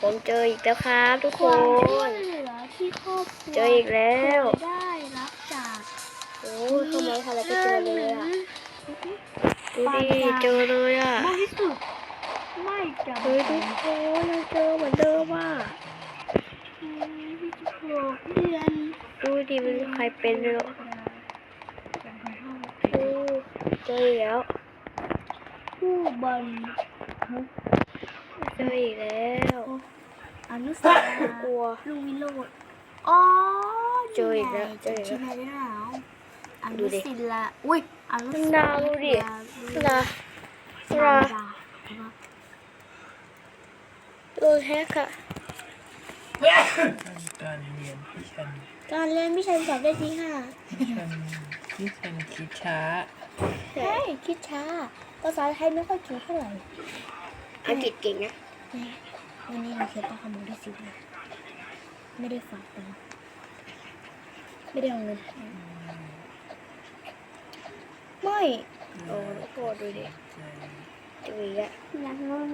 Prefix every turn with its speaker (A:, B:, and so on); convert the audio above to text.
A: ผมเจออีกแล้วครับทุกค
B: ความช่วย
A: น
B: เหลือที่ครอบครัว
A: เจออีกแล้ว
B: เคยได้รับจาก
A: โอ้ยเข้ามาทำอะไรก็เจอเลยอะดู
B: ปา
A: ดิ
B: นกลาง
A: เจอเลยอะ
B: บริสุทธิ์ไม่จำ
A: เฮ้ยทุ
B: เป็น
A: กคนยังเจอเหมือนเดิมอะ
B: หกเดือน
A: ดูดิมันใครเป็นเลยเหรอโอ้เจออีกแล้ว
B: ผู้บริ
A: เจออีกแล้ว
B: อนุสาว
A: กลัว
B: ลุงวิโรจน์อ๋อ
A: เจออีกแล้วเจออีกแล้ว
B: ชินได้แล้วอ
A: ดู
B: นุ
A: ดิ
B: ศิลาอุ้ยอนุ
A: มันดาวดูดินะ
B: ศิ
A: รา
B: ลา
A: โดนแฮกอะ
C: การเรียนพี่ชัน
B: การเรียนพี่ชันสอบได้ที่ห้า
C: พี่ชันพี่ชันคิดช้า
B: เฮ้ยคิดช้าภาษาไทยไม่ค่อยเก่งเท่าไหร่
A: อังกฤษเก่งนะ
B: วันนี้เราเขียนต้องคำนวณที่สิบเลยไม่ได้ฝากตังค์ไม่ได้เอาเงินให้ไม่
A: โอ้โหดูดิ
C: ใจ
A: เจออีกแล้ว
B: อยากนอน